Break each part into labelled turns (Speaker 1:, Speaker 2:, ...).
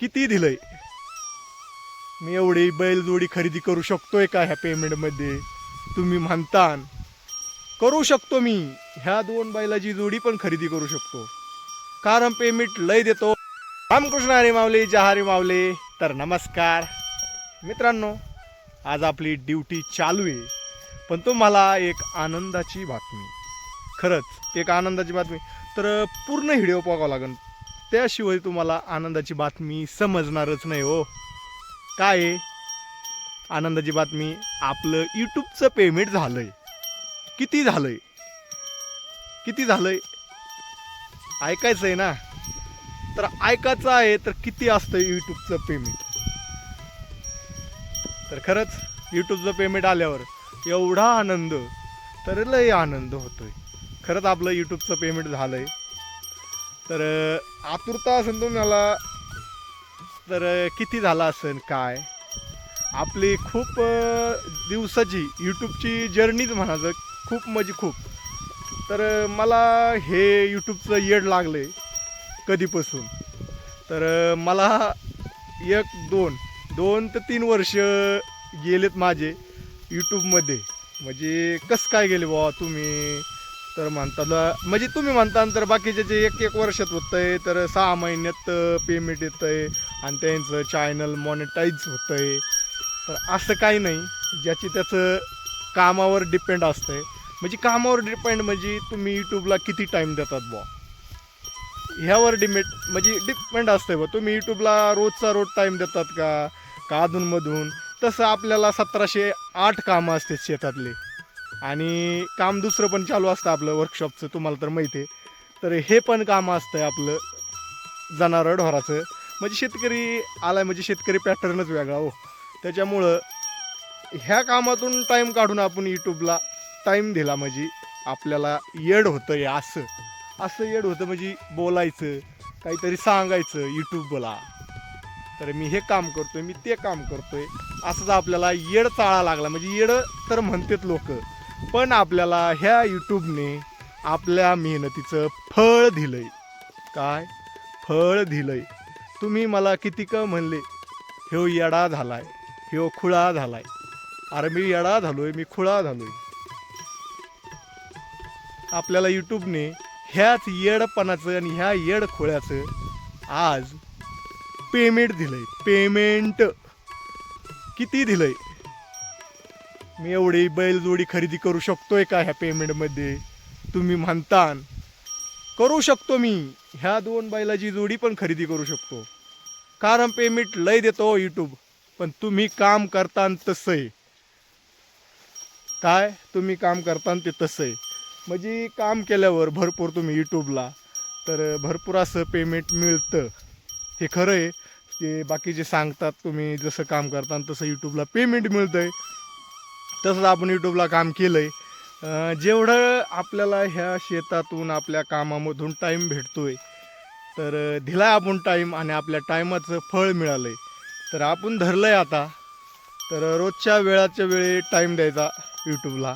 Speaker 1: किती दिलंय? मी एवढी बैलजोडी खरेदी करू शकतोय का ह्या पेमेंटमध्ये तुम्ही म्हणता करू शकतो मी. ह्या दोन बैलाची जोडी पण खरेदी करू शकतो. कारण पेमेंट लय देतो. रामकृष्ण हरी मावले जहारी मावले तर नमस्कार. मित्रांनो आज आपली ड्युटी चालू आहे. पण तुम्हाला एक आनंदाची बातमी. खरंच एक आनंदाची बातमी. तर पूर्ण व्हिडिओ बघावं लागेल त्याशिवाय तुम्हाला आनंदाची बातमी समजणारच नाही हो. काय आहे आनंदाची बातमी आपलं यूट्यूबचं पेमेंट झालंय. किती झालंय? किती झालंय? ऐकायचं आहे ना? तर ऐकायचं आहे तर किती असतं यूट्यूबचं पेमेंट तर खरंच यूट्यूबचं पेमेंट आल्यावर एवढा आनंद तर लय आनंद होतोय. खरंच आपलं यूट्यूबचं पेमेंट झालंय. तर आतुरता असेल तुम्हाला तर किती झाला असेल काय? आपली खूप दिवसाची यूट्यूबची जर्नीच म्हणायचं खूप म्हणजे खूप. तर मला हे यूट्यूबचं येड लागले कधीपासून? तर मला एक दोन दोन ते तीन वर्ष गेलेत माझे यूट्यूबमध्ये म्हणजे कसं काय गेले बुवा तुम्ही? तर म्हणता म्हणजे तुम्ही म्हणता तर बाकीचे जे एक एक वर्षात होतंय तर सहा महिन्यात पेमेंट येतंय आणि त्यांचं चॅनल मॉनिटाईज होतंय. तर असं काही नाही ज्याची त्याचं कामावर डिपेंड असतंय. म्हणजे कामावर डिपेंड म्हणजे तुम्ही यूट्यूबला किती टाईम देतात बुवा? ह्यावर डिमेट म्हणजे डिपेंड असतंय बुवा. तुम्ही यूट्यूबला रोजचा रोज टाईम देतात का? का अधूनमधून? तसं आपल्याला सतराशे आठ कामं असतात शेतातले. आणि काम दुसरं पण चालू असतं आपलं वर्कशॉपचं तुम्हाला तर माहिती आहे. तर हे पण काम असतं आपलं जनावरं ढोराचं. म्हणजे शेतकरी आलाय म्हणजे शेतकरी पॅटर्नच वेगळा हो. त्याच्यामुळं ह्या कामातून टाईम काढून आपण यूट्यूबला टाईम दिला म्हणजे आपल्याला येड होतं हे असं. असं येड होतं म्हणजे बोलायचं काहीतरी सांगायचं यूट्यूबला तर मी हे काम करतोय मी ते काम करतोय. असंच आपल्याला येड चाळा लागला. म्हणजे येड तर म्हणतात लोक. पण आपल्याला ह्या यूट्यूबने आपल्या मेहनतीचं फळ दिलंय. काय? फळ दिलंय. तुम्ही मला किती म्हणले? ह्यो येडा झालाय. ह्यो खुळा झालाय. अरे मी येडा झालोय मी खुळा झालोय. आपल्याला यूट्यूबने ह्याच येडपणाचं आणि ह्या येड खोळ्याचं आज पेमेंट दिलंय. पेमेंट. किती दिलंय? मी एवढी बैलजोडी खरेदी करू शकतोय का ह्या पेमेंटमध्ये? तुम्ही म्हणतान. करू शकतो मी. ह्या दोन बैलाची जोडी पण खरेदी करू शकतो. कारण पेमेंट लय देतो हो यूट्यूब पण तुम्ही काम करता तसं आहे काय? तुम्ही काम करता ते तसं आहे म्हणजे काम केल्यावर भरपूर तुम्ही यूट्यूबला तर भरपूर असं पेमेंट मिळतं. हे खरं आहे ते बाकीचे सांगतात तुम्ही जसं काम करता तसं यूट्यूबला पेमेंट मिळतं आहे तसंच आपण यूट्यूबला काम केलं आहे जेवढं आपल्याला ह्या शेतातून आपल्या कामामधून टाईम भेटतो आहे तर दिला आपण टाईम आणि आपल्या टायमाचं फळ मिळालं आहे तर आपण धरलं आहे आता. तर रोजच्या वेळाच्या वेळी टाईम द्यायचा यूट्यूबला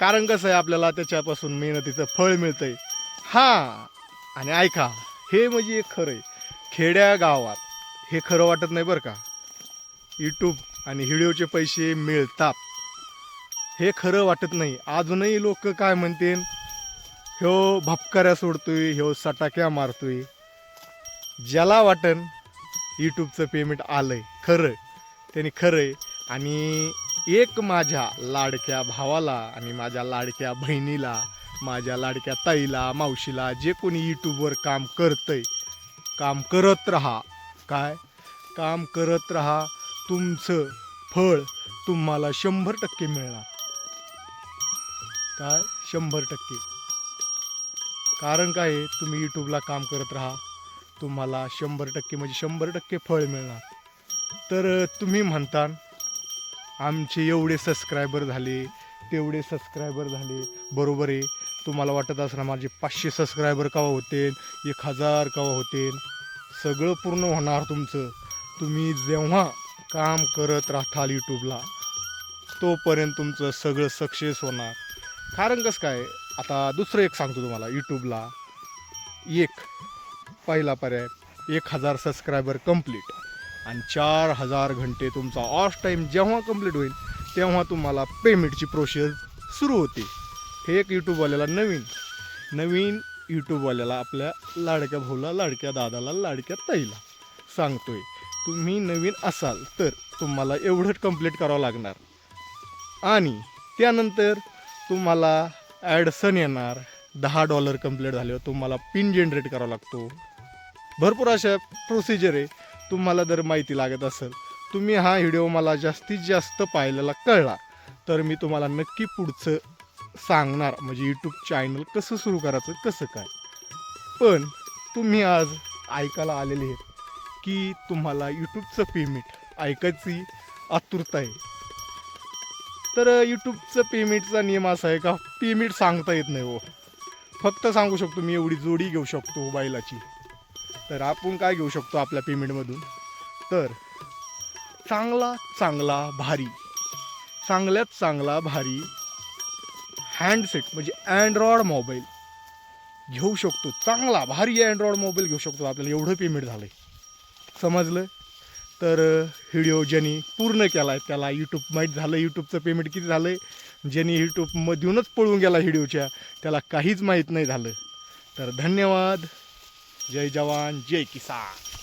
Speaker 1: कारण कसं आहे आपल्याला त्याच्यापासून मेहनतीचं फळ मिळतं आहे हां आणि ऐका हे म्हणजे एक खरं आहे. खेड्या गावात हे खरं वाटत नाही बरं का. यूट्यूब आणि व्हिडिओचे पैसे मिळतात. हे खरं वाटत नाही. अजूनही लोक काय म्हणतील? ह्यो भपकाऱ्या सोडतोय ह्यो सटाक्या मारतोय. ज्याला वाटन यूट्यूबचं पेमेंट आलंय. खरं. त्यांनी खरं आहे आणि एक माझ्या लाडक्या भावाला आणि माझ्या लाडक्या बहिणीला माझ्या लाडक्या ताईला मावशीला जे कोणी यूट्यूबवर काम करतंय काम करत राहा. काय? काम करत राहा. तुमचं फळ तुम्हाला शंभर टक्के मिळणार. काय? शंभर टक्के. कारण काय आहे? तुम्ही यूट्यूबला काम करत राहा. तुम्हाला शंभर टक्के म्हणजे शंभर टक्के फळ मिळणार. तर तुम्ही म्हणता आमचे एवढे सबस्क्रायबर झाले तेवढे सबस्क्रायबर झाले. बरोबर आहे. तुम्हाला वाटत असणार माझे पाचशे सबस्क्रायबर कवा होते? एक हजार केव्हा होते? सगळं पूर्ण होणार तुमचं. तुम्ही जेव्हा काम करत राहताल यूट्यूबला तोपर्यंत तुमचं सगळं सक्सेस होणार. कारण कसं काय? आता दुसरं एक सांगतो तुम्हाला यूट्यूबला एक पहिला पर्याय एक हजार सबस्क्रायबर कंप्लीट आणि चार हजार घंटे तुमचा ऑफ टाईम जेव्हा कंप्लीट होईल तेव्हा तुम्हाला पेमेंटची प्रोसेस सुरू होते. हे एक यूट्यूबवाल्याला नवीन. नवीन यूट्यूबवाल्याला आपल्या लाडक्या भाऊला लाडक्या दादाला लाडक्या ताईला सांगतोय. तुम्ही नवीन असाल तर तुम्हाला एवढंच कंप्लीट करावं लागणार. आणि त्यानंतर तुम्हाला ॲडसन येणार. दहा डॉलर कंप्लीट झाल्यावर हो. तुम्हाला पिन जनरेट करावा लागतो. भरपूर अशा प्रोसिजर आहे. तुम्हाला जर माहिती लागत असेल तुम्ही हा व्हिडिओ मला जास्तीत जास्त पाहिलेला कळला तर मी तुम्हाला नक्की पुढचं सांगणार. म्हणजे यूट्यूब चॅनल कसं सुरू करायचं कसं काय? पण तुम्ही आज ऐकायला आलेले आहेत की तुम्हाला यूट्यूबचं पेमेंट ऐकायची आतुरता आहे. तर यूट्यूबचं पेमेंटचा नियम असा आहे का पेमेंट सांगता येत नाही हो. फक्त सांगू शकतो मी एवढी जोडी घेऊ शकतो बैलाची. तर आपण काय घेऊ शकतो आपल्या पेमेंटमधून? तर चांगला चांगला भारी. चांगल्यात चांगला भारी. हँडसेट म्हणजे अँड्रॉइड मोबाईल घेऊ शकतो चांगला भारी अँड्रॉइड मोबाईल घेऊ शकतो आपल्याला. एवढं पेमेंट झालं आहे समजलं? तर व्हिडिओ ज्यांनी पूर्ण केला आहे त्याला यूट्यूब माहीत झालं यूट्यूबचं पेमेंट किती झालं आहे ज्यांनी यूट्यूबमधूनच पळून गेला व्हिडिओच्या त्याला काहीच माहीत नाही झालं. तर धन्यवाद. जय जवान जय किसान.